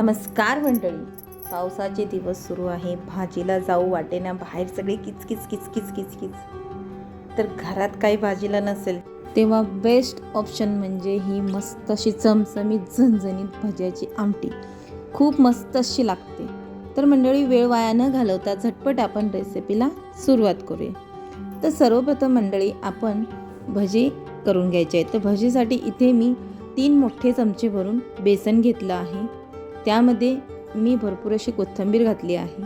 नमस्कार मंडळी. पावसाचे दिवस सुरू आहे. भाजीला जाऊ वाटेना बाहेर सगळे किचकिच किचकिच किचकिच तर घरात काही भाजीला नसेल तेव्हा बेस्ट ऑप्शन म्हणजे ही मस्त अशी चमचमीत झणझणीत भज्याची आमटी. खूप मस्त अशी लागते. तर मंडळी वेळ वाया न घालवता झटपट आपण रेसिपीला सुरुवात करूया. तर सर्वप्रथम मंडळी आपण भजी करून घ्यायची आहे. तर भजीसाठी इथे मी तीन मोठे चमचे भरून बेसन घेतलं आहे. त्यामध्ये मी भरपूर अशी कोथिंबीर घातली आहे.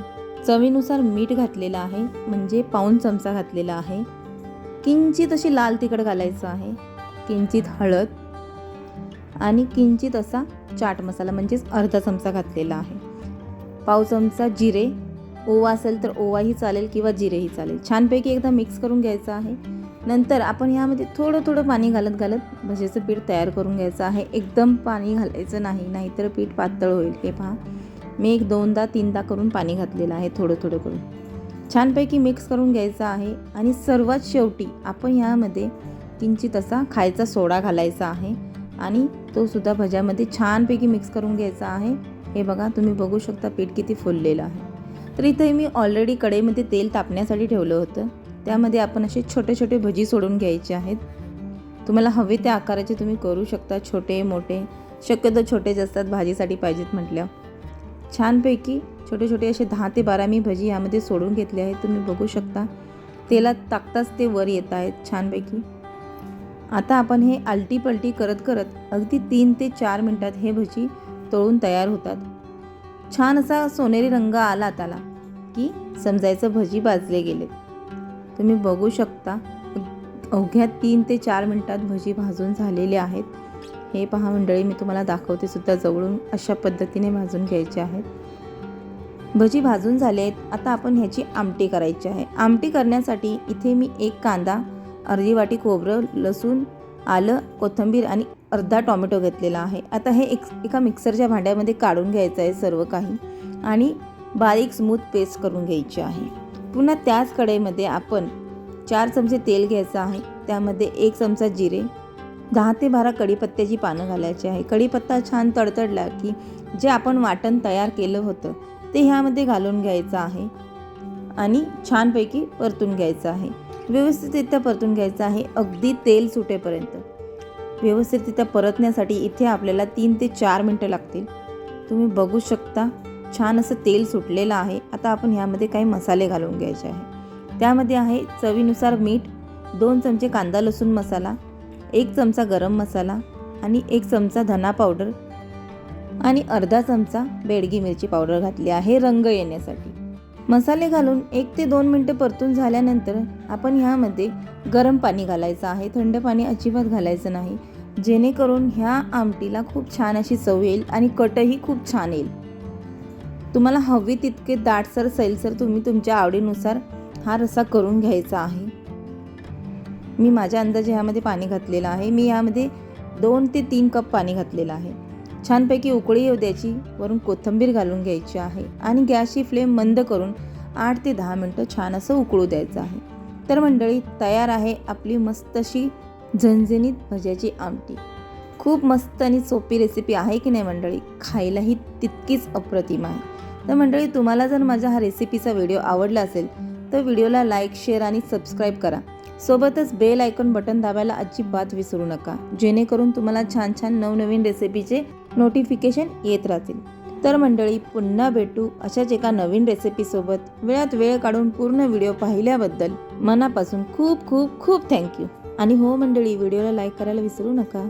चवीनुसार मीठ घातलेलं आहे म्हणजे पाऊन चमचा घातलेला आहे. किंचित अशी लाल तिखट घालायचं आहे किंचित हळद आणि किंचित असा चाट मसाला म्हणजेच अर्धा चमचा घातलेला आहे. पाव चमचा जिरे ओवा असेल तर ओवाही चालेल किंवा जिरेही चालेल. छानपैकी एकदा मिक्स करून घ्यायचं आहे. नंतर आपण यामध्ये थोडं थोडं पाणी घालत घालत भजेचं पीठ तयार करून घ्यायचं आहे. एकदम पाणी घालायचं नाही नाहीतर पीठ पातळ होईल. हे पहा. मी एक दोनदा तीनदा करून पाणी घातलेलं आहे थोडं थोडं करून. छानपैकी मिक्स करून घ्यायचं आहे आणि सर्वात शेवटी आपण यामध्ये किंचित असा खायचा सोडा घालायचा आहे आणि तो सुद्धा भज्यामध्ये छानपैकी मिक्स करून घ्यायचा आहे. हे बघा तुम्ही बघू शकता पीठ किती फुललेलं आहे. तर इथे मी ऑलरेडी कढईमध्ये तेल तापण्यासाठी ठेवलं होतं. त्यामध्ये आपण असे छोटे छोटे भजी सोडून घ्यायचे आहेत. तुम्हाला हवे त्या आकाराचे तुम्ही करू शकता. छोटे मोठे शक्यतो छोटेच असतात. भाजीसाठी पाहिजेत म्हटल्या छानपैकी छोटे छोटे असे दहा ते बारा मी भजी यामध्ये सोडून घेतले आहेत. तुम्ही बघू शकता. तेलात टाकताच ते वर येत आहेत छानपैकी. आता आपण हे आलटी पलटी करत करत अगदी तीन ते चार मिनटात हे भजी तळून तयार होतात. छान असा सोनेरी रंग आला त्याला की समजायचं भजी भाजले गेले तुम्ही बघू शकता. अवघ्या तीन ते चार मिनटात भजी भाजून झालेले आहेत. हे पहा मंडळी मी तुम्हाला दाखवते सुद्धा जवळून अशा पद्धतीने भाजून घ्यायचे आहेत. भजी भाजून झाले आहेत. आता आपण ह्याची आमटी करायची आहे. आमटी करण्यासाठी इथे मी एक कांदा अर्धी वाटी खोबरं लसूण आलं कोथिंबीर आणि अर्धा टॉमॅटो घेतलेला आहे. आता हे एक एका मिक्सरच्या भांड्यामध्ये काढून घ्यायचं आहे सर्व काही आणि बारीक स्मूथ पेस्ट करून घ्यायची आहे. पुन्हा त्याच कढईमध्ये आपण चार चमचे तेल घ्यायचं आहे. त्यामध्ये एक चमचा जिरे दहा ते बारा कढीपत्त्याची पानं घालायची आहे. कढीपत्ता छान तडतडला की जे आपण वाटण तयार केलं होतं ते ह्यामध्ये घालून घ्यायचं आहे. आणि छानपैकी परतून घ्यायचं आहे. व्यवस्थितरित्या परतून घ्यायचं आहे. अगदी तेल सुटेपर्यंत. व्यवस्थितरित्या परतण्यासाठी इथे आपल्याला तीन ते चार मिनटं लागतील. तुम्ही बघू शकता छान असं तेल सुटलेलं आहे. आता आपण ह्यामध्ये काही मसाले घालून घ्यायचे आहे. त्यामध्ये आहे चवीनुसार मीठ दोन चमचे कांदा लसूण मसाला एक चमचा गरम मसाला आणि एक चमचा धना पावडर आणि अर्धा चमचा बेडगी मिरची पावडर घातली आहे रंग येण्यासाठी. मसाले घालून एक ते दोन मिनटं परतून झाल्यानंतर आपण ह्यामध्ये गरम पाणी घालायचं आहे. थंड पाणी अजिबात घालायचं नाही. जेणेकरून ह्या आमटीला खूप छान अशी चव येईल आणि कटही खूप छान येईल. तुम्हाला हवी तितके दाटसर सैलसर तुम्ही तुमच्या आवडीनुसार हा रस्सा करून घ्यायचा आहे. मी माझ्या अंदाजे ह्यामध्ये पाणी घातलेलं आहे. मी यामध्ये दोन ते तीन कप पाणी घातलेलं आहे. छानपैकी उकळी येऊ द्यायची वरून कोथिंबीर घालून घ्यायची आहे आणि गॅसची फ्लेम मंद करून आठ ते दहा मिनटं छान असं उकळू द्यायचं आहे. तर मंडळी तयार आहे आपली मस्त अशी झणझणीत भज्याची आमटी. खूप मस्त आणि सोपी रेसिपी आहे की नाही मंडळी? खायलाही तितकीच अप्रतिम आहे. तर मंडळी तुम्हाला जर माझा हा रेसिपीचा व्हिडिओ आवडला असेल तर व्हिडिओला लाईक शेअर आणि सबस्क्राईब करा. सोबतच बेल आयकॉन बटन दाबायला अजिबात विसरू नका. जेणेकरून तुम्हाला छान छान नवनवीन रेसिपीचे नोटिफिकेशन येत राहतील. तर मंडळी पुन्हा भेटू अशाच एका नवीन रेसिपीसोबत वेळात वेळ काढून पूर्ण व्हिडिओ पाहिल्याबद्दल मनापासून खूप खूप खूप थँक्यू आणि हो मंडळी व्हिडिओला लाईक करायला विसरू नका.